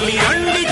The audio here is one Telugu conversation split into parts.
మీరే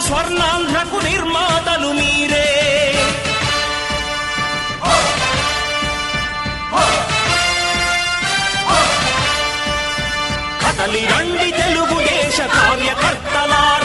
స్వర్ణాంధ్రకు నిర్మాతలు మీరే. కదలి రండి తెలుగుదేశ కార్యకర్తలా.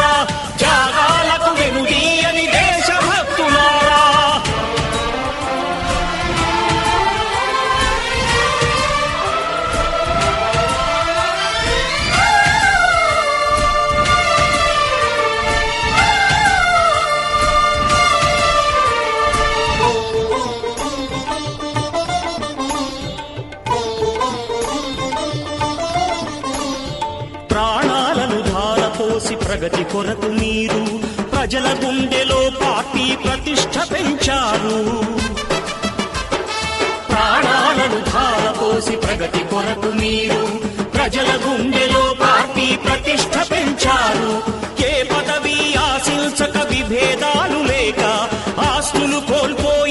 ప్రగతి కొరకు మీరు ప్రజల గుండెలో పార్టీ ప్రతిష్ట పెంచారు. ప్రాణాలను ధారపోసి ప్రగతి కొరకు మీరు ప్రజల గుండెలో పార్టీ ప్రతిష్ట పెంచారు. ఏ పదవి ఆశించక విభేదాలు లేక ఆస్తులు కోల్పోయి